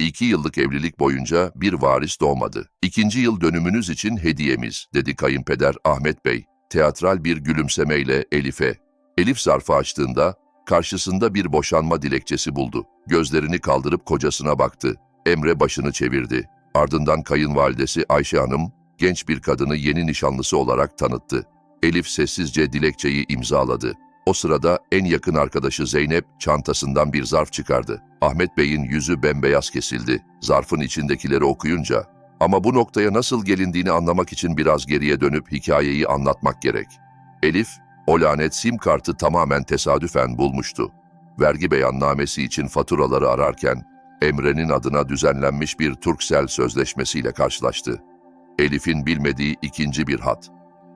İki yıllık evlilik boyunca bir varis doğmadı. İkinci yıl dönümünüz için hediyemiz, dedi kayınpeder Ahmet Bey, teatral bir gülümsemeyle Elif'e. Elif zarfı açtığında karşısında bir boşanma dilekçesi buldu. Gözlerini kaldırıp kocasına baktı. Emre başını çevirdi. Ardından kayınvalidesi Ayşe Hanım, genç bir kadını yeni nişanlısı olarak tanıttı. Elif sessizce dilekçeyi imzaladı. O sırada en yakın arkadaşı Zeynep çantasından bir zarf çıkardı. Ahmet Bey'in yüzü bembeyaz kesildi. Zarfın içindekileri okuyunca ama bu noktaya nasıl gelindiğini anlamak için biraz geriye dönüp hikayeyi anlatmak gerek. Elif, o lanet sim kartı tamamen tesadüfen bulmuştu. Vergi beyannamesi için faturaları ararken Emre'nin adına düzenlenmiş bir Turkcell sözleşmesiyle karşılaştı. Elif'in bilmediği ikinci bir hat.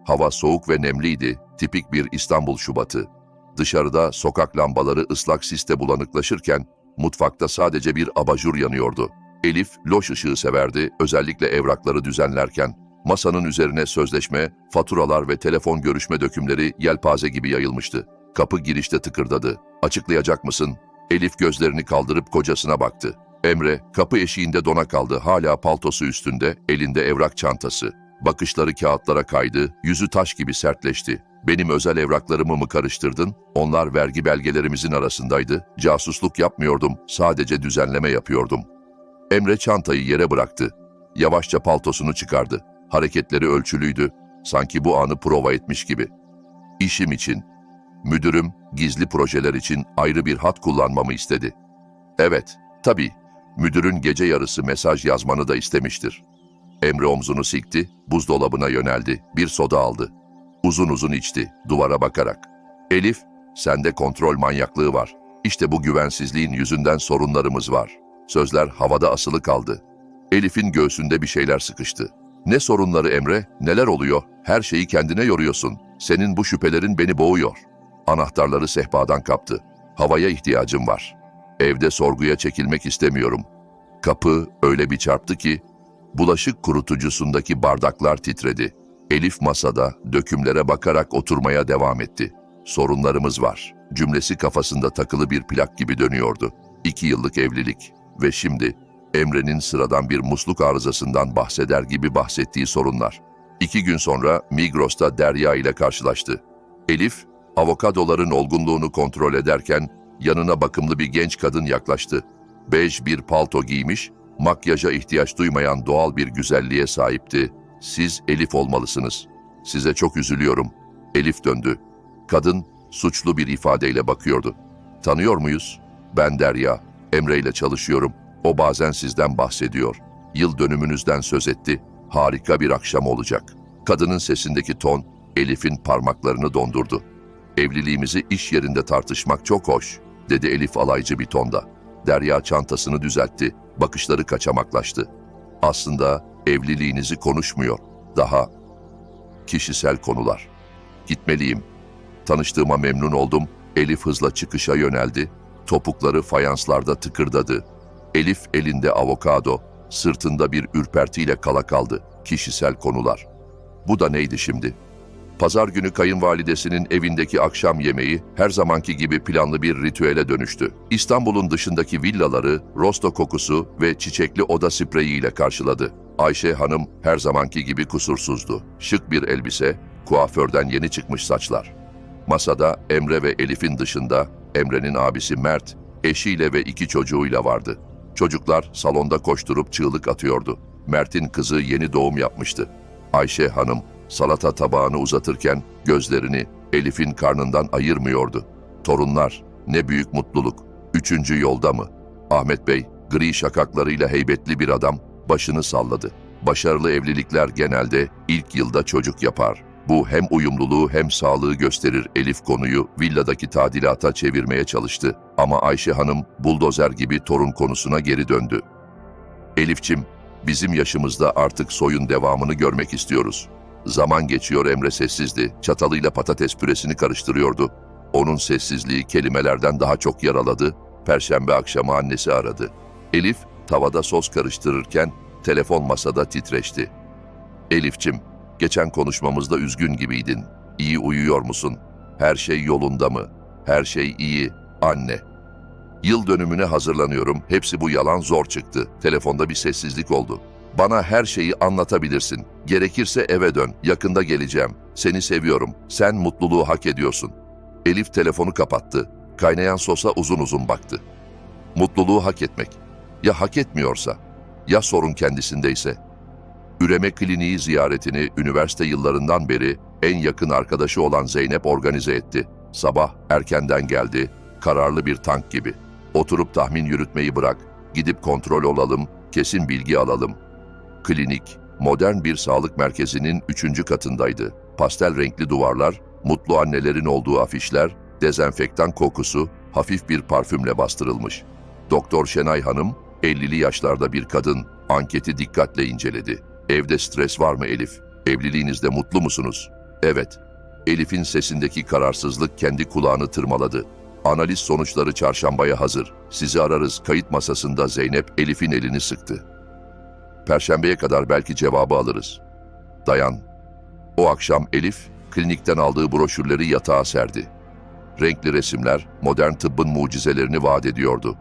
Hava soğuk ve nemliydi, tipik bir İstanbul Şubatı. Dışarıda sokak lambaları ıslak siste bulanıklaşırken mutfakta sadece bir abajur yanıyordu. Elif loş ışığı severdi, özellikle evrakları düzenlerken. Masanın üzerine sözleşme, faturalar ve telefon görüşme dökümleri yelpaze gibi yayılmıştı. Kapı girişte tıkırdadı. Açıklayacak mısın? Elif gözlerini kaldırıp kocasına baktı. Emre kapı eşiğinde dona kaldı. Hala paltosu üstünde, elinde evrak çantası. Bakışları kağıtlara kaydı, yüzü taş gibi sertleşti. Benim özel evraklarımı mı karıştırdın? Onlar vergi belgelerimizin arasındaydı. Casusluk yapmıyordum, sadece düzenleme yapıyordum. Emre çantayı yere bıraktı. Yavaşça paltosunu çıkardı. Hareketleri ölçülüydü. Sanki bu anı prova etmiş gibi. İşim için. Müdürüm gizli projeler için ayrı bir hat kullanmamı istedi. Evet, tabii. Müdürün gece yarısı mesaj yazmanı da istemiştir. Emre omzunu sikti, buzdolabına yöneldi, bir soda aldı. Uzun uzun içti, duvara bakarak. Elif, sende kontrol manyaklığı var. İşte bu güvensizliğin yüzünden sorunlarımız var. Sözler havada asılı kaldı. Elif'in göğsünde bir şeyler sıkıştı. Ne sorunları Emre, neler oluyor? Her şeyi kendine yoruyorsun. Senin bu şüphelerin beni boğuyor. Anahtarları sehpadan kaptı. Havaya ihtiyacım var. Evde sorguya çekilmek istemiyorum. Kapı öyle bir çarptı ki Bulaşık kurutucusundaki bardaklar titredi. Elif masada dökümlere bakarak oturmaya devam etti. Sorunlarımız var. Cümlesi kafasında takılı bir plak gibi dönüyordu. İki yıllık evlilik ve şimdi Emre'nin sıradan bir musluk arızasından bahseder gibi bahsettiği sorunlar. İki gün sonra Migros'ta Derya ile karşılaştı. Elif, avokadoların olgunluğunu kontrol ederken yanına bakımlı bir genç kadın yaklaştı. Bej bir palto giymiş, makyaja ihtiyaç duymayan doğal bir güzelliğe sahipti. Siz Elif olmalısınız. Size çok üzülüyorum. Elif döndü. Kadın suçlu bir ifadeyle bakıyordu. Tanıyor muyuz? Ben Derya. Emre ile çalışıyorum. O bazen sizden bahsediyor. Yıl dönümünüzden söz etti. Harika bir akşam olacak. Kadının sesindeki ton Elif'in parmaklarını dondurdu. Evliliğimizi iş yerinde tartışmak çok hoş, dedi Elif alaycı bir tonda. Derya çantasını düzeltti bakışları kaçamaklaştı. Aslında evliliğinizi konuşmuyor. Daha kişisel konular. Gitmeliyim. Tanıştığıma memnun oldum. Elif hızla çıkışa yöneldi. Topukları fayanslarda tıkırdadı. Elif elinde avokado, sırtında bir ürpertiyle kala kaldı. Kişisel konular. Bu da neydi şimdi? Pazar günü kayınvalidesinin evindeki akşam yemeği her zamanki gibi planlı bir ritüele dönüştü. İstanbul'un dışındaki villaları rosto kokusu ve çiçekli oda spreyiyle karşıladı. Ayşe Hanım her zamanki gibi kusursuzdu. Şık bir elbise, kuaförden yeni çıkmış saçlar. Masada Emre ve Elif'in dışında Emre'nin abisi Mert, eşiyle ve iki çocuğuyla vardı. Çocuklar salonda koşturup çığlık atıyordu. Mert'in kızı yeni doğum yapmıştı. Ayşe Hanım salata tabağını uzatırken gözlerini Elif'in karnından ayırmıyordu. Torunlar, ne büyük mutluluk. Üçüncü yolda mı? Ahmet Bey, gri şakaklarıyla heybetli bir adam, başını salladı. Başarılı evlilikler genelde ilk yılda çocuk yapar. Bu hem uyumluluğu hem sağlığı gösterir Elif konuyu villadaki tadilata çevirmeye çalıştı. Ama Ayşe Hanım buldozer gibi torun konusuna geri döndü. Elifçim, bizim yaşımızda artık soyun devamını görmek istiyoruz. Zaman geçiyor Emre sessizdi. Çatalıyla patates püresini karıştırıyordu. Onun sessizliği kelimelerden daha çok yaraladı. Perşembe akşamı annesi aradı. Elif tavada sos karıştırırken telefon masada titreşti. Elifçim, geçen konuşmamızda üzgün gibiydin. İyi uyuyor musun? Her şey yolunda mı? Her şey iyi, anne. Yıl dönümüne hazırlanıyorum. Hepsi bu yalan zor çıktı. Telefonda bir sessizlik oldu. Bana her şeyi anlatabilirsin. Gerekirse eve dön. Yakında geleceğim. Seni seviyorum. Sen mutluluğu hak ediyorsun. Elif telefonu kapattı. Kaynayan sosa uzun uzun baktı. Mutluluğu hak etmek. Ya hak etmiyorsa? Ya sorun kendisindeyse? Üreme kliniği ziyaretini üniversite yıllarından beri en yakın arkadaşı olan Zeynep organize etti. Sabah erkenden geldi, kararlı bir tank gibi. Oturup tahmin yürütmeyi bırak, gidip kontrol olalım, kesin bilgi alalım. Klinik, modern bir sağlık merkezinin üçüncü katındaydı. Pastel renkli duvarlar, mutlu annelerin olduğu afişler, dezenfektan kokusu, hafif bir parfümle bastırılmış. Doktor Şenay Hanım, 50'li yaşlarda bir kadın, anketi dikkatle inceledi. Evde stres var mı Elif? Evliliğinizde mutlu musunuz? Evet. Elif'in sesindeki kararsızlık kendi kulağını tırmaladı. Analiz sonuçları çarşambaya hazır. Sizi ararız. Kayıt masasında Zeynep Elif'in elini sıktı. Perşembeye kadar belki cevabı alırız. Dayan. O akşam Elif, klinikten aldığı broşürleri yatağa serdi. Renkli resimler, modern tıbbın mucizelerini vaat ediyordu.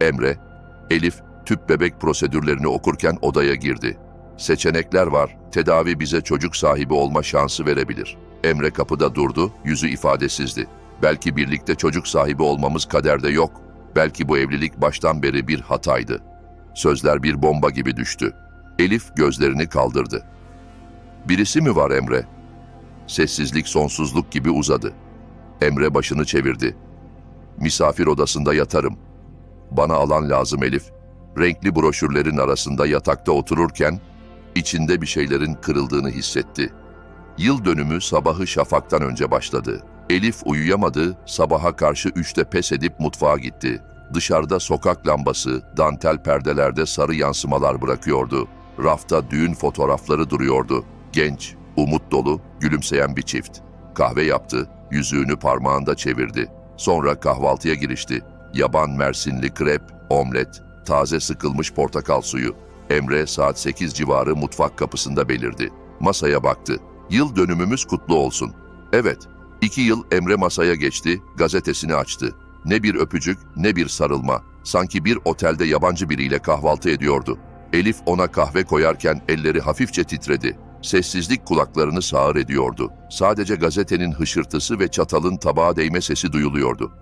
Emre, Elif, tüp bebek prosedürlerini okurken odaya girdi. Seçenekler var, tedavi bize çocuk sahibi olma şansı verebilir. Emre kapıda durdu, yüzü ifadesizdi. Belki birlikte çocuk sahibi olmamız kaderde yok. Belki bu evlilik baştan beri bir hataydı. Sözler bir bomba gibi düştü. Elif gözlerini kaldırdı. Birisi mi var Emre? Sessizlik sonsuzluk gibi uzadı. Emre başını çevirdi. Misafir odasında yatarım. Bana alan lazım Elif. Renkli broşürlerin arasında yatakta otururken içinde bir şeylerin kırıldığını hissetti. Yıl dönümü sabahı şafaktan önce başladı. Elif uyuyamadı, sabaha karşı üçte pes edip mutfağa gitti. Dışarıda sokak lambası, dantel perdelerde sarı yansımalar bırakıyordu. Rafta düğün fotoğrafları duruyordu. Genç, umut dolu, gülümseyen bir çift. Kahve yaptı, yüzüğünü parmağında çevirdi. Sonra kahvaltıya girişti. Yaban mersinli krep, omlet, taze sıkılmış portakal suyu. Emre saat 8 civarı mutfak kapısında belirdi. Masaya baktı. Yıl dönümümüz kutlu olsun. Evet, iki yıl Emre masaya geçti, gazetesini açtı. Ne bir öpücük, ne bir sarılma. Sanki bir otelde yabancı biriyle kahvaltı ediyordu. Elif ona kahve koyarken elleri hafifçe titredi. Sessizlik kulaklarını sağır ediyordu. Sadece gazetenin hışırtısı ve çatalın tabağa değme sesi duyuluyordu.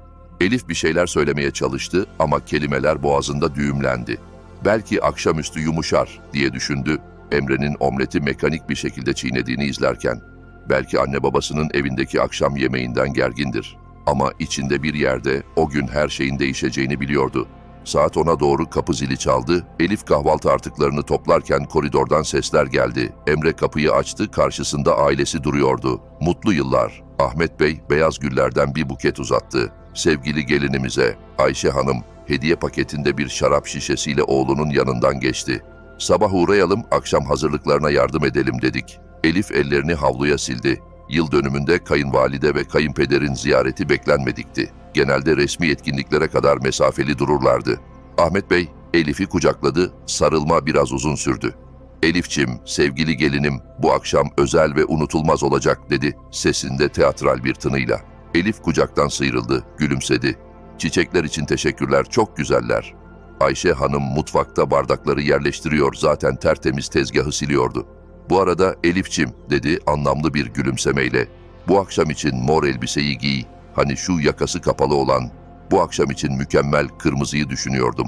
Elif bir şeyler söylemeye çalıştı ama kelimeler boğazında düğümlendi. Belki akşamüstü yumuşar diye düşündü Emre'nin omleti mekanik bir şekilde çiğnediğini izlerken. Belki anne babasının evindeki akşam yemeğinden gergindir. Ama içinde bir yerde o gün her şeyin değişeceğini biliyordu. Saat ona doğru kapı zili çaldı. Elif kahvaltı artıklarını toplarken koridordan sesler geldi. Emre kapıyı açtı, karşısında ailesi duruyordu. Mutlu yıllar. Ahmet Bey beyaz güllerden bir buket uzattı. Sevgili gelinimize, Ayşe Hanım, hediye paketinde bir şarap şişesiyle oğlunun yanından geçti. Sabah uğrayalım, akşam hazırlıklarına yardım edelim dedik. Elif ellerini havluya sildi. Yıl dönümünde kayınvalide ve kayınpederin ziyareti beklenmedikti. Genelde resmi etkinliklere kadar mesafeli dururlardı. Ahmet Bey Elif'i kucakladı, sarılma biraz uzun sürdü. Elifçim, sevgili gelinim, bu akşam özel ve unutulmaz olacak dedi sesinde teatral bir tınıyla. Elif kucaktan sıyrıldı, gülümsedi. Çiçekler için teşekkürler, çok güzeller. Ayşe Hanım mutfakta bardakları yerleştiriyor, zaten tertemiz tezgahı siliyordu. Bu arada Elifçim dedi anlamlı bir gülümsemeyle. Bu akşam için mor elbiseyi giy. Hani şu yakası kapalı olan. Bu akşam için mükemmel kırmızıyı düşünüyordum.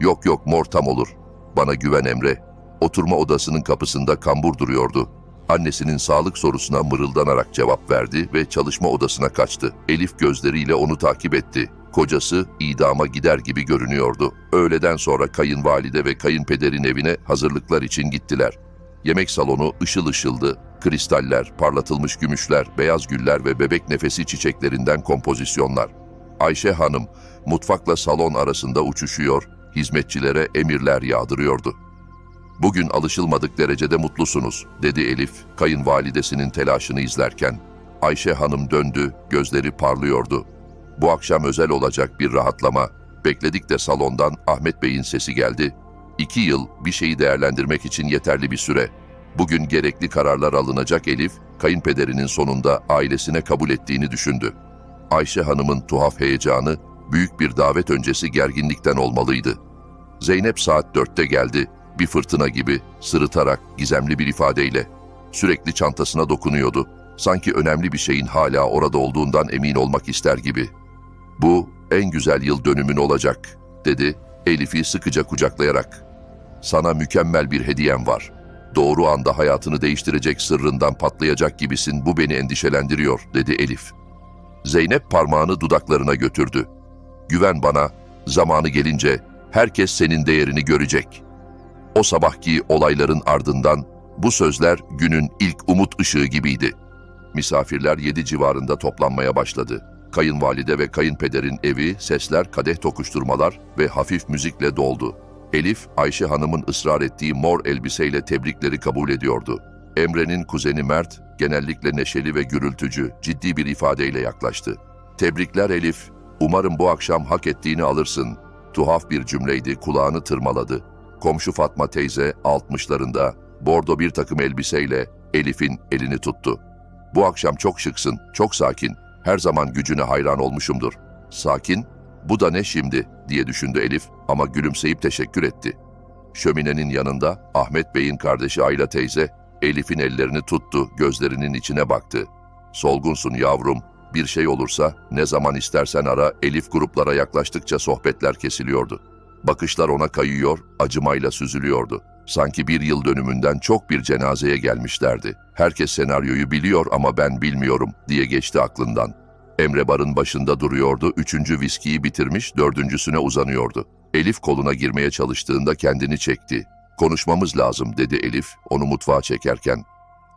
Yok yok mor tam olur. Bana güven Emre. Oturma odasının kapısında kambur duruyordu. Annesinin sağlık sorusuna mırıldanarak cevap verdi ve çalışma odasına kaçtı. Elif gözleriyle onu takip etti. Kocası idama gider gibi görünüyordu. Öğleden sonra kayınvalide ve kayınpederin evine hazırlıklar için gittiler. Yemek salonu ışıl ışıldı. Kristaller, parlatılmış gümüşler, beyaz güller ve bebek nefesi çiçeklerinden kompozisyonlar. Ayşe Hanım mutfakla salon arasında uçuşuyor, hizmetçilere emirler yağdırıyordu. Bugün alışılmadık derecede mutlusunuz, dedi Elif, kayınvalidesinin telaşını izlerken. Ayşe Hanım döndü, gözleri parlıyordu. Bu akşam özel olacak bir rahatlama. Bekledik de salondan Ahmet Bey'in sesi geldi. İki yıl bir şeyi değerlendirmek için yeterli bir süre. Bugün gerekli kararlar alınacak Elif, kayınpederinin sonunda ailesine kabul ettiğini düşündü. Ayşe Hanım'ın tuhaf heyecanı Büyük bir davet öncesi gerginlikten olmalıydı. Zeynep saat dörtte geldi. Bir fırtına gibi, sırıtarak, gizemli bir ifadeyle. Sürekli çantasına dokunuyordu. Sanki önemli bir şeyin hala orada olduğundan emin olmak ister gibi. Bu en güzel yıl dönümün olacak, dedi Elif'i sıkıca kucaklayarak. Sana mükemmel bir hediyem var. Doğru anda hayatını değiştirecek sırrından patlayacak gibisin, bu beni endişelendiriyor, dedi Elif. Zeynep parmağını dudaklarına götürdü. Güven bana, zamanı gelince herkes senin değerini görecek. O sabahki olayların ardından bu sözler günün ilk umut ışığı gibiydi. Misafirler yedi civarında toplanmaya başladı. Kayınvalide ve kayınpederin evi sesler, kadeh tokuşturmalar ve hafif müzikle doldu. Elif, Ayşe Hanım'ın ısrar ettiği mor elbiseyle tebrikleri kabul ediyordu. Emre'nin kuzeni Mert, genellikle neşeli ve gürültücü, ciddi bir ifadeyle yaklaştı. Tebrikler Elif, umarım bu akşam hak ettiğini alırsın. Tuhaf bir cümleydi, kulağını tırmaladı. Komşu Fatma teyze, altmışlarında, bordo bir takım elbiseyle Elif'in elini tuttu. Bu akşam çok şıksın, çok sakin. Her zaman gücüne hayran olmuşumdur. Sakin, bu da ne şimdi diye düşündü Elif ama gülümseyip teşekkür etti. Şöminenin yanında Ahmet Bey'in kardeşi Ayla teyze Elif'in ellerini tuttu, gözlerinin içine baktı. Solgunsun yavrum, bir şey olursa ne zaman istersen ara Elif gruplara yaklaştıkça sohbetler kesiliyordu. Bakışlar ona kayıyor, acımayla süzülüyordu. Sanki bir yıl dönümünden çok bir cenazeye gelmişlerdi. Herkes senaryoyu biliyor ama ben bilmiyorum diye geçti aklından. Emre barın başında duruyordu, üçüncü viskiyi bitirmiş, dördüncüsüne uzanıyordu. Elif koluna girmeye çalıştığında kendini çekti. Konuşmamız lazım dedi Elif, onu mutfağa çekerken.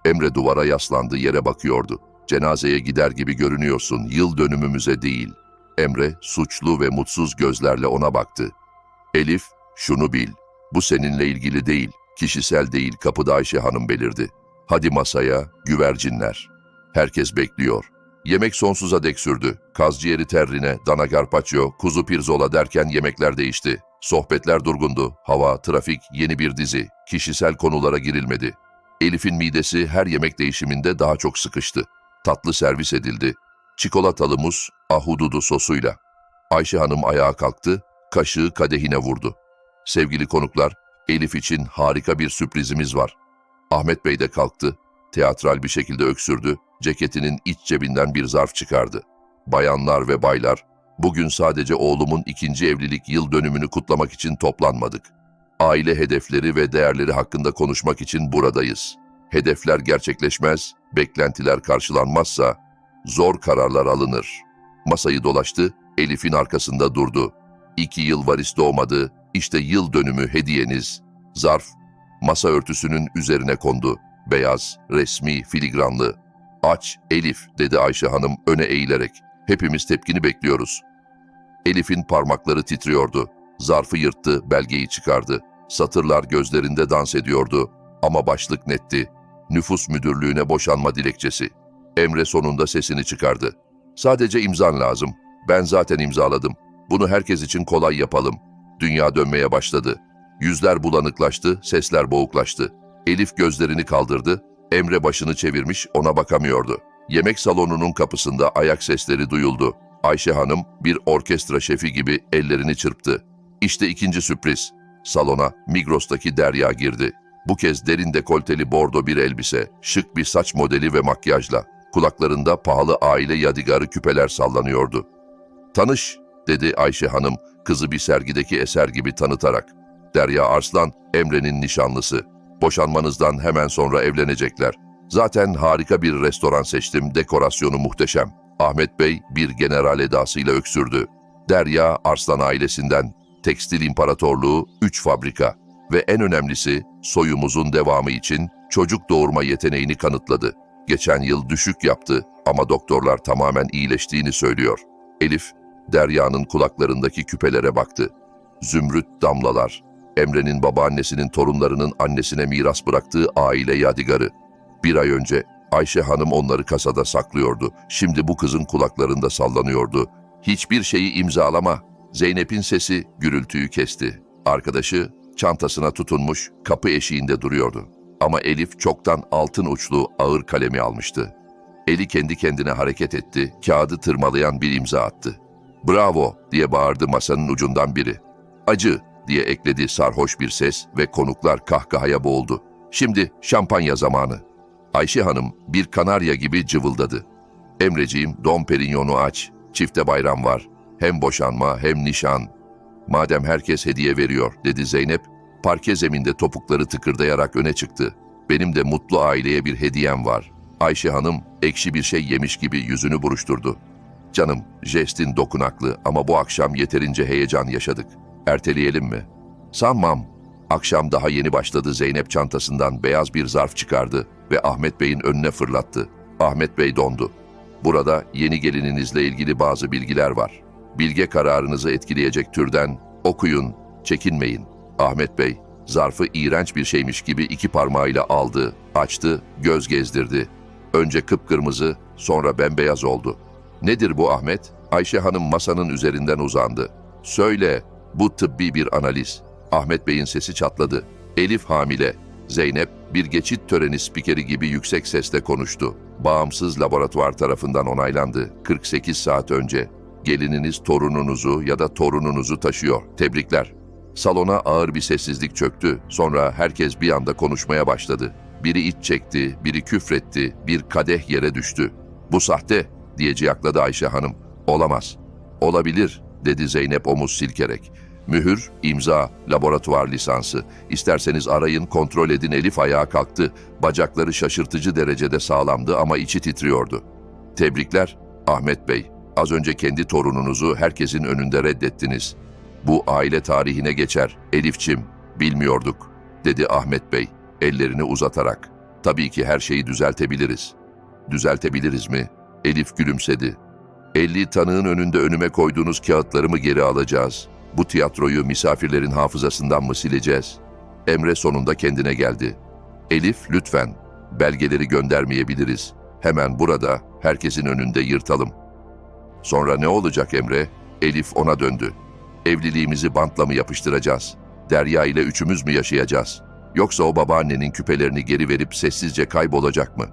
Emre duvara yaslandı, yere bakıyordu. Cenazeye gider gibi görünüyorsun, yıl dönümümüze değil. Emre suçlu ve mutsuz gözlerle ona baktı. Elif, şunu bil, bu seninle ilgili değil, kişisel değil kapıda Ayşe Hanım belirdi. Hadi masaya, güvercinler. Herkes bekliyor. Yemek sonsuza dek sürdü. Kaz ciğeri terrine, dana garpaccio, kuzu pirzola derken yemekler değişti. Sohbetler durgundu. Hava, trafik, yeni bir dizi. Kişisel konulara girilmedi. Elif'in midesi her yemek değişiminde daha çok sıkıştı. Tatlı servis edildi. Çikolatalı muz, ahududu sosuyla. Ayşe Hanım ayağa kalktı, kaşığı kadehine vurdu. Sevgili konuklar, Elif için harika bir sürprizimiz var. Ahmet Bey de kalktı, teatral bir şekilde öksürdü, ceketinin iç cebinden bir zarf çıkardı. Bayanlar ve baylar, bugün sadece oğlumun ikinci evlilik yıl dönümünü kutlamak için toplanmadık. Aile hedefleri ve değerleri hakkında konuşmak için buradayız. Hedefler gerçekleşmez, beklentiler karşılanmazsa zor kararlar alınır. Masayı dolaştı, Elif'in arkasında durdu. İki yıl varis doğmadı, işte yıl dönümü hediyeniz. Zarf, masa örtüsünün üzerine kondu. Beyaz, resmi, filigranlı. Aç, Elif, dedi Ayşe Hanım öne eğilerek. Hepimiz tepkini bekliyoruz. Elif'in parmakları titriyordu. Zarfı yırttı, belgeyi çıkardı. Satırlar gözlerinde dans ediyordu. Ama başlık netti. Nüfus müdürlüğüne boşanma dilekçesi. Emre sonunda sesini çıkardı. Sadece imzan lazım. Ben zaten imzaladım. Bunu herkes için kolay yapalım. Dünya dönmeye başladı. Yüzler bulanıklaştı, sesler boğuklaştı. Elif gözlerini kaldırdı. Emre başını çevirmiş, ona bakamıyordu. Yemek salonunun kapısında ayak sesleri duyuldu. Ayşe Hanım bir orkestra şefi gibi ellerini çırptı. İşte ikinci sürpriz. Salona Migros'taki Derya girdi. Bu kez derin dekolteli bordo bir elbise, şık bir saç modeli ve makyajla. Kulaklarında pahalı aile yadigarı küpeler sallanıyordu. Tanış, dedi Ayşe Hanım, kızı bir sergideki eser gibi tanıtarak. Derya Arslan, Emre'nin nişanlısı. Boşanmanızdan hemen sonra evlenecekler. Zaten harika bir restoran seçtim, dekorasyonu muhteşem. Ahmet Bey bir general edasıyla öksürdü. Derya Arslan ailesinden, Tekstil İmparatorluğu 3 fabrika ve en önemlisi soyumuzun devamı için çocuk doğurma yeteneğini kanıtladı. Geçen yıl düşük yaptı ama doktorlar tamamen iyileştiğini söylüyor. Elif, Derya'nın kulaklarındaki küpelere baktı. Zümrüt damlalar, Emre'nin babaannesinin torunlarının annesine miras bıraktığı aile yadigarı. Bir ay önce Ayşe Hanım onları kasada saklıyordu. Şimdi bu kızın kulaklarında sallanıyordu. Hiçbir şeyi imzalama. Zeynep'in sesi gürültüyü kesti. Arkadaşı çantasına tutunmuş kapı eşiğinde duruyordu. Ama Elif çoktan altın uçlu ağır kalemi almıştı. Eli kendi kendine hareket etti, kağıdı tırmalayan bir imza attı. Bravo diye bağırdı masanın ucundan biri. Acı diye ekledi sarhoş bir ses ve konuklar kahkahaya boğuldu. Şimdi şampanya zamanı. Ayşe Hanım bir kanarya gibi cıvıldadı. Emreciğim Dom Perignon'u aç. Çifte bayram var. Hem boşanma hem nişan. Madem herkes hediye veriyor dedi Zeynep. Parke zeminde topukları tıkırdayarak öne çıktı. Benim de mutlu aileye bir hediyem var. Ayşe Hanım ekşi bir şey yemiş gibi yüzünü buruşturdu. Canım, jestin dokunaklı ama bu akşam yeterince heyecan yaşadık. Erteleyelim mi? Sanmam. Akşam daha yeni başladı Zeynep çantasından beyaz bir zarf çıkardı ve Ahmet Bey'in önüne fırlattı. Ahmet Bey dondu. Burada yeni gelininizle ilgili bazı bilgiler var. Bilge kararınızı etkileyecek türden okuyun, çekinmeyin. Ahmet Bey, zarfı iğrenç bir şeymiş gibi iki parmağıyla aldı, açtı, göz gezdirdi. Önce kıpkırmızı, sonra bembeyaz oldu. Nedir bu Ahmet? Ayşe Hanım masanın üzerinden uzandı. Söyle, bu tıbbi bir analiz. Ahmet Bey'in sesi çatladı. Elif hamile. Zeynep bir geçit töreni spikeri gibi yüksek sesle konuştu. Bağımsız laboratuvar tarafından onaylandı. 48 saat önce. Gelininiz torununuzu ya da torununuzu taşıyor. Tebrikler. Salona ağır bir sessizlik çöktü. Sonra herkes bir anda konuşmaya başladı. Biri iç çekti, biri küfretti, bir kadeh yere düştü. Bu sahte diye ciyakladı Ayşe Hanım. Olamaz. Olabilir dedi Zeynep omuz silkerek. Mühür, imza, laboratuvar lisansı. İsterseniz arayın, kontrol edin Elif ayağa kalktı. Bacakları şaşırtıcı derecede sağlamdı ama içi titriyordu. Tebrikler Ahmet Bey. Az önce kendi torununuzu herkesin önünde reddettiniz. Bu aile tarihine geçer. Elifçim, bilmiyorduk, dedi Ahmet Bey ellerini uzatarak. Tabii ki her şeyi düzeltebiliriz. Düzeltebiliriz mi? Elif gülümsedi. 50 tanığın önünde önüme koyduğunuz kağıtları mı geri alacağız? Bu tiyatroyu misafirlerin hafızasından mı sileceğiz? Emre sonunda kendine geldi. Elif lütfen, belgeleri göndermeyebiliriz. Hemen burada, herkesin önünde yırtalım. Sonra ne olacak Emre? Elif ona döndü. Evliliğimizi bantla mı yapıştıracağız? Derya ile üçümüz mü yaşayacağız? Yoksa o babaannenin küpelerini geri verip sessizce kaybolacak mı?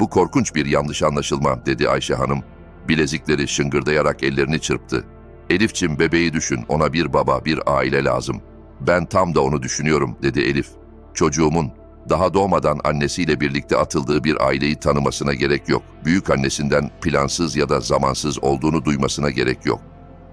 Bu korkunç bir yanlış anlaşılma, dedi Ayşe Hanım. Bilezikleri şıngırdayarak ellerini çırptı. Elifçim bebeği düşün, ona bir baba, bir aile lazım. Ben tam da onu düşünüyorum, dedi Elif. Çocuğumun daha doğmadan annesiyle birlikte atıldığı bir aileyi tanımasına gerek yok. Büyük annesinden plansız ya da zamansız olduğunu duymasına gerek yok.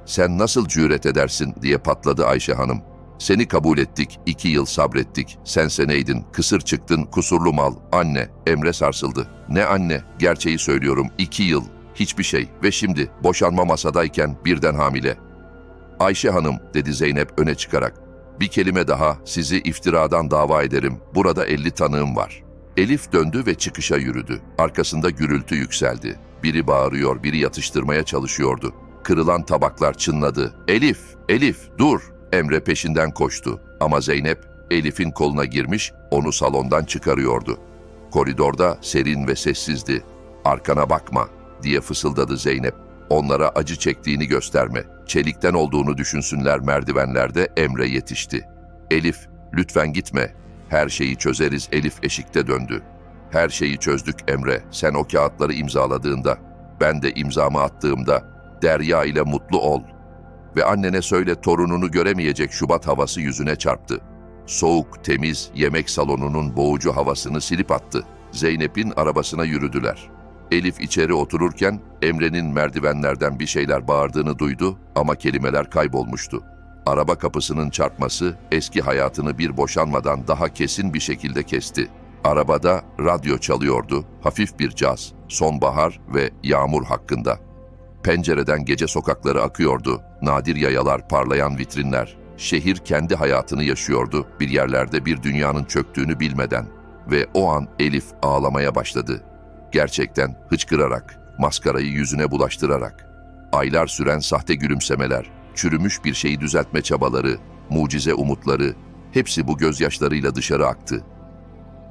Sen nasıl cüret edersin diye patladı Ayşe Hanım. Seni kabul ettik, iki yıl sabrettik. Sen seneydin, kısır çıktın, kusurlu mal. Anne, Emre sarsıldı. Ne anne, gerçeği söylüyorum, iki yıl. Hiçbir şey ve şimdi boşanma masadayken birden hamile. Ayşe Hanım, dedi Zeynep öne çıkarak. Bir kelime daha, sizi iftiradan dava ederim. Burada elli tanığım var. Elif döndü ve çıkışa yürüdü. Arkasında gürültü yükseldi. Biri bağırıyor, biri yatıştırmaya çalışıyordu. Kırılan tabaklar çınladı. Elif, Elif, dur! Emre peşinden koştu. Ama Zeynep, Elif'in koluna girmiş, onu salondan çıkarıyordu. Koridorda serin ve sessizdi. Arkana bakma, diye fısıldadı Zeynep. Onlara acı çektiğini gösterme. Çelikten olduğunu düşünsünler merdivenlerde Emre yetişti. Elif, lütfen gitme. Her şeyi çözeriz Elif eşikte döndü. Her şeyi çözdük Emre. Sen o kağıtları imzaladığında, ben de imzamı attığımda Derya ile mutlu ol. Ve annene söyle torununu göremeyecek Şubat havası yüzüne çarptı. Soğuk, temiz yemek salonunun boğucu havasını silip attı. Zeynep'in arabasına yürüdüler. Elif içeri otururken Emre'nin merdivenlerden bir şeyler bağırdığını duydu ama kelimeler kaybolmuştu. Araba kapısının çarpması eski hayatını bir boşanmadan daha kesin bir şekilde kesti. Arabada radyo çalıyordu, hafif bir caz, sonbahar ve yağmur hakkında. Pencereden gece sokakları akıyordu, nadir yayalar, parlayan vitrinler. Şehir kendi hayatını yaşıyordu, bir yerlerde bir dünyanın çöktüğünü bilmeden. Ve o an Elif ağlamaya başladı. Gerçekten hıçkırarak, maskarayı yüzüne bulaştırarak. Aylar süren sahte gülümsemeler, çürümüş bir şeyi düzeltme çabaları, mucize umutları, hepsi bu gözyaşlarıyla dışarı aktı.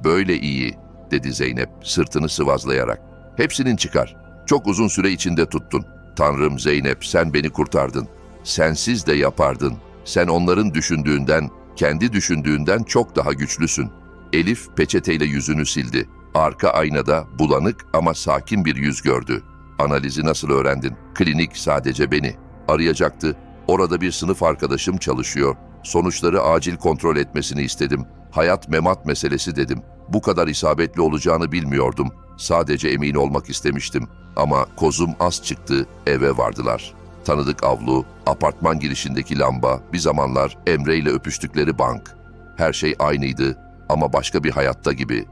Böyle iyi, dedi Zeynep sırtını sıvazlayarak. Hepsinin çıkar. Çok uzun süre içinde tuttun. Tanrım Zeynep sen beni kurtardın. Sensiz de yapardın. Sen onların düşündüğünden, kendi düşündüğünden çok daha güçlüsün. Elif peçeteyle yüzünü sildi. Arka aynada bulanık ama sakin bir yüz gördü. Analizi nasıl öğrendin? Klinik sadece beni. Arayacaktı. Orada bir sınıf arkadaşım çalışıyor. Sonuçları acil kontrol etmesini istedim. Hayat memat meselesi dedim. Bu kadar isabetli olacağını bilmiyordum. Sadece emin olmak istemiştim. Ama kozum az çıktı, eve vardılar. Tanıdık avlu, apartman girişindeki lamba, bir zamanlar Emre ile öpüştükleri bank. Her şey aynıydı ama başka bir hayatta gibi.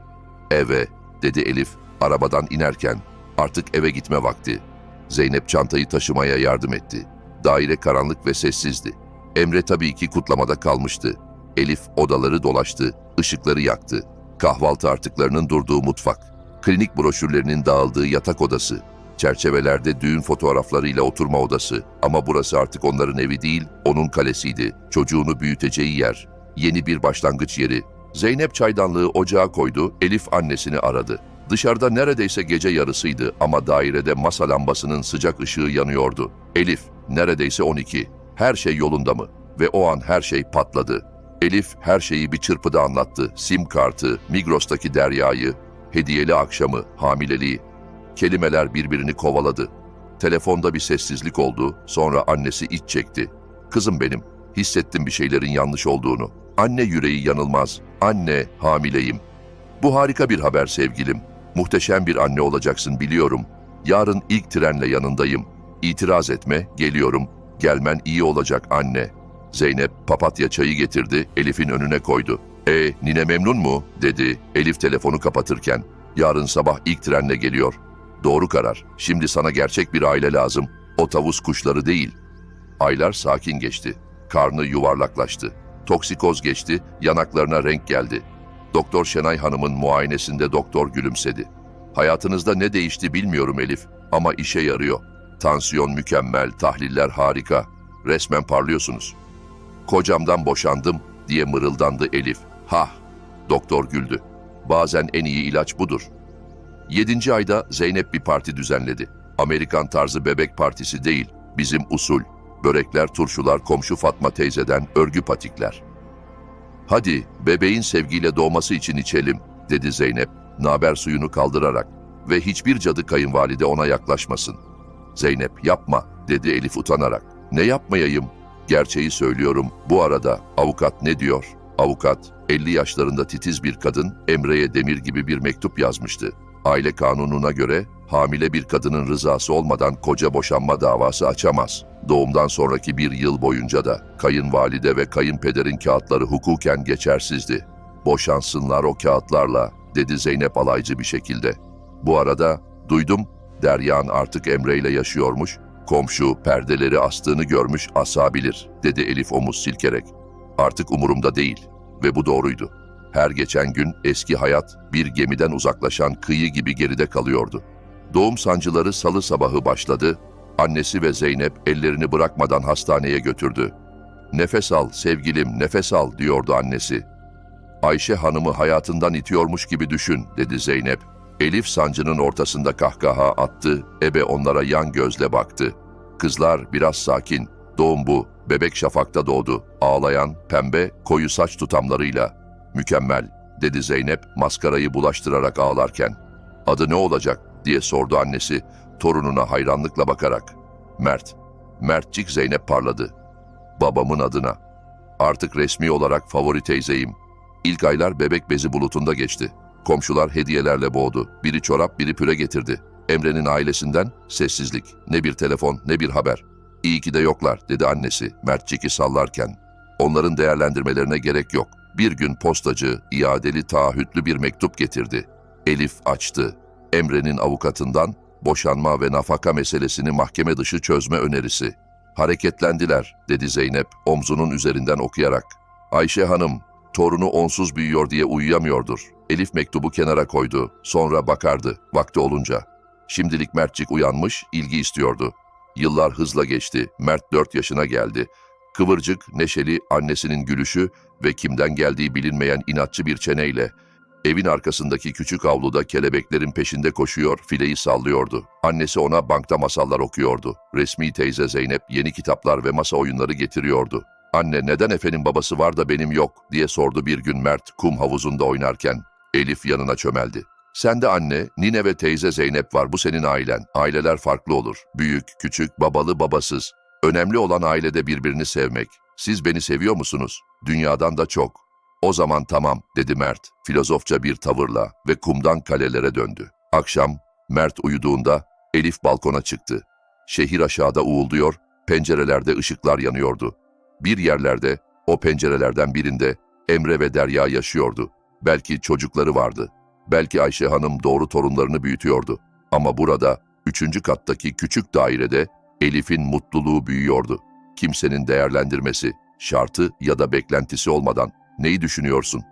Eve, dedi Elif arabadan inerken. Artık eve gitme vakti. Zeynep çantayı taşımaya yardım etti. Daire karanlık ve sessizdi. Emre tabii ki kutlamada kalmıştı. Elif odaları dolaştı, ışıkları yaktı. Kahvaltı artıklarının durduğu mutfak. Klinik broşürlerinin dağıldığı yatak odası. Çerçevelerde düğün fotoğraflarıyla oturma odası. Ama burası artık onların evi değil, onun kalesiydi. Çocuğunu büyüteceği yer. Yeni bir başlangıç yeri. Zeynep çaydanlığı ocağa koydu, Elif annesini aradı. Dışarıda neredeyse gece yarısıydı ama dairede masa lambasının sıcak ışığı yanıyordu. Elif, neredeyse 12. Her şey yolunda mı? Ve o an her şey patladı. Elif her şeyi bir çırpıda anlattı. Sim kartı, Migros'taki Derya'yı, hediyeli akşamı, hamileliği. Kelimeler birbirini kovaladı. Telefonda bir sessizlik oldu, sonra annesi iç çekti. Kızım benim, hissettim bir şeylerin yanlış olduğunu. Anne yüreği yanılmaz, anne hamileyim. Bu harika bir haber sevgilim. Muhteşem bir anne olacaksın biliyorum. Yarın ilk trenle yanındayım. İtiraz etme, geliyorum. Gelmen iyi olacak anne. Zeynep papatya çayı getirdi, Elif'in önüne koydu. E, nine memnun mu? dedi Elif telefonu kapatırken. Yarın sabah ilk trenle geliyor. Doğru karar. Şimdi sana gerçek bir aile lazım. O tavus kuşları değil. Aylar sakin geçti. Karnı yuvarlaklaştı. Toksikoz geçti, yanaklarına renk geldi. Doktor Şenay Hanım'ın muayenesinde doktor gülümsedi. Hayatınızda ne değişti bilmiyorum Elif ama işe yarıyor. Tansiyon mükemmel, tahliller harika. Resmen parlıyorsunuz. Kocamdan boşandım diye mırıldandı Elif. Ha, doktor güldü. Bazen en iyi ilaç budur. Yedinci ayda Zeynep bir parti düzenledi. Amerikan tarzı bebek partisi değil, bizim usul. Börekler, turşular, komşu Fatma teyzeden örgü patikler. Hadi bebeğin sevgiyle doğması için içelim, dedi Zeynep, naber suyunu kaldırarak ve hiçbir cadı kayınvalide ona yaklaşmasın. Zeynep yapma, dedi Elif utanarak. Ne yapmayayım? Gerçeği söylüyorum. Bu arada avukat ne diyor? Avukat, 50 yaşlarında titiz bir kadın Emre'ye demir gibi bir mektup yazmıştı. Aile kanununa göre hamile bir kadının rızası olmadan koca boşanma davası açamaz. Doğumdan sonraki bir yıl boyunca da kayınvalide ve kayınpederin kağıtları hukuken geçersizdi. Boşansınlar o kağıtlarla, dedi Zeynep alaycı bir şekilde. Bu arada duydum, Deryan artık Emre ile yaşıyormuş, komşu perdeleri astığını görmüş asabilir, dedi Elif omuz silkerek. Artık umurumda değil ve bu doğruydu. Her geçen gün eski hayat bir gemiden uzaklaşan kıyı gibi geride kalıyordu. Doğum sancıları salı sabahı başladı. Annesi ve Zeynep ellerini bırakmadan hastaneye götürdü. Nefes al sevgilim nefes al diyordu annesi. Ayşe hanımı hayatından itiyormuş gibi düşün dedi Zeynep. Elif sancının ortasında kahkaha attı, ebe onlara yan gözle baktı. Kızlar biraz sakin, doğum bu, bebek şafakta doğdu, ağlayan, pembe, koyu saç tutamlarıyla. Mükemmel, dedi Zeynep maskarayı bulaştırarak ağlarken. Adı ne olacak diye sordu annesi, torununa hayranlıkla bakarak. Mert, Mertcik Zeynep parladı. Babamın adına. Artık resmi olarak favori teyzeyim. İlk aylar bebek bezi bulutunda geçti. Komşular hediyelerle boğdu. Biri çorap, biri püre getirdi. Emre'nin ailesinden sessizlik. Ne bir telefon, ne bir haber. İyi ki de yoklar, dedi annesi Mertçik'i sallarken. Onların değerlendirmelerine gerek yok. Bir gün postacı, iadeli taahhütlü bir mektup getirdi. Elif açtı. Emre'nin avukatından boşanma ve nafaka meselesini mahkeme dışı çözme önerisi. Hareketlendiler, dedi Zeynep omzunun üzerinden okuyarak. Ayşe Hanım, torunu onsuz büyüyor diye uyuyamıyordur. Elif mektubu kenara koydu, sonra bakardı vakti olunca. Şimdilik Mertcik uyanmış, ilgi istiyordu. Yıllar hızla geçti, Mert dört yaşına geldi. Kıvırcık, neşeli, annesinin gülüşü ve kimden geldiği bilinmeyen inatçı bir çeneyle evin arkasındaki küçük avluda kelebeklerin peşinde koşuyor, fileyi sallıyordu. Annesi ona bankta masallar okuyordu. Resmi teyze Zeynep yeni kitaplar ve masa oyunları getiriyordu. Anne neden Efe'nin babası var da benim yok diye sordu bir gün Mert kum havuzunda oynarken. Elif yanına çömeldi. Sen de anne, nine ve teyze Zeynep var. Bu senin ailen. Aileler farklı olur. Büyük, küçük, babalı, babasız. Önemli olan ailede birbirini sevmek. Siz beni seviyor musunuz? Dünyadan da çok. O zaman tamam, dedi Mert, filozofça bir tavırla ve kumdan kalelere döndü. Akşam, Mert uyuduğunda Elif balkona çıktı. Şehir aşağıda uğulduyor, pencerelerde ışıklar yanıyordu. Bir yerlerde, o pencerelerden birinde Emre ve Derya yaşıyordu. Belki çocukları vardı. Belki Ayşe Hanım doğru torunlarını büyütüyordu. Ama burada, üçüncü kattaki küçük dairede Elif'in mutluluğu büyüyordu. Kimsenin değerlendirmesi, şartı ya da beklentisi olmadan neyi düşünüyorsun?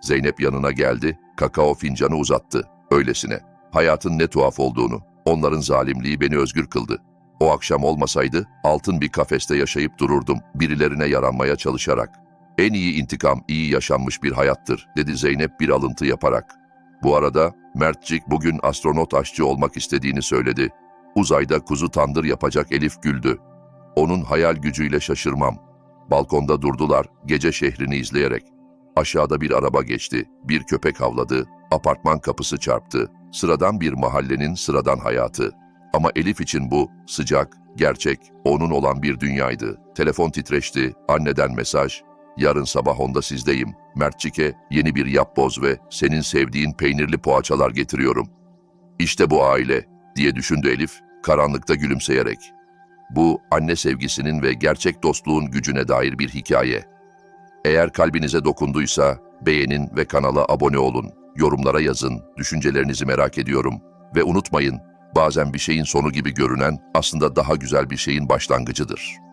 Zeynep yanına geldi, kakao fincanı uzattı. Öylesine. Hayatın ne tuhaf olduğunu, onların zalimliği beni özgür kıldı. O akşam olmasaydı altın bir kafeste yaşayıp dururdum, birilerine yaranmaya çalışarak. En iyi intikam iyi yaşanmış bir hayattır, dedi Zeynep bir alıntı yaparak. Bu arada Mertcik bugün astronot aşçı olmak istediğini söyledi. Uzayda kuzu tandır yapacak Elif güldü. Onun hayal gücüyle şaşırmam. Balkonda durdular, gece şehrini izleyerek. Aşağıda bir araba geçti, bir köpek havladı, apartman kapısı çarptı. Sıradan bir mahallenin sıradan hayatı. Ama Elif için bu sıcak, gerçek, onun olan bir dünyaydı. Telefon titreşti, anneden mesaj. Yarın sabah onda sizdeyim. Mertçike yeni bir yapboz ve senin sevdiğin peynirli poğaçalar getiriyorum. İşte bu aile, diye düşündü Elif, karanlıkta gülümseyerek. Bu anne sevgisinin ve gerçek dostluğun gücüne dair bir hikaye. Eğer kalbinize dokunduysa beğenin ve kanala abone olun. Yorumlara yazın, düşüncelerinizi merak ediyorum. Ve unutmayın, bazen bir şeyin sonu gibi görünen aslında daha güzel bir şeyin başlangıcıdır.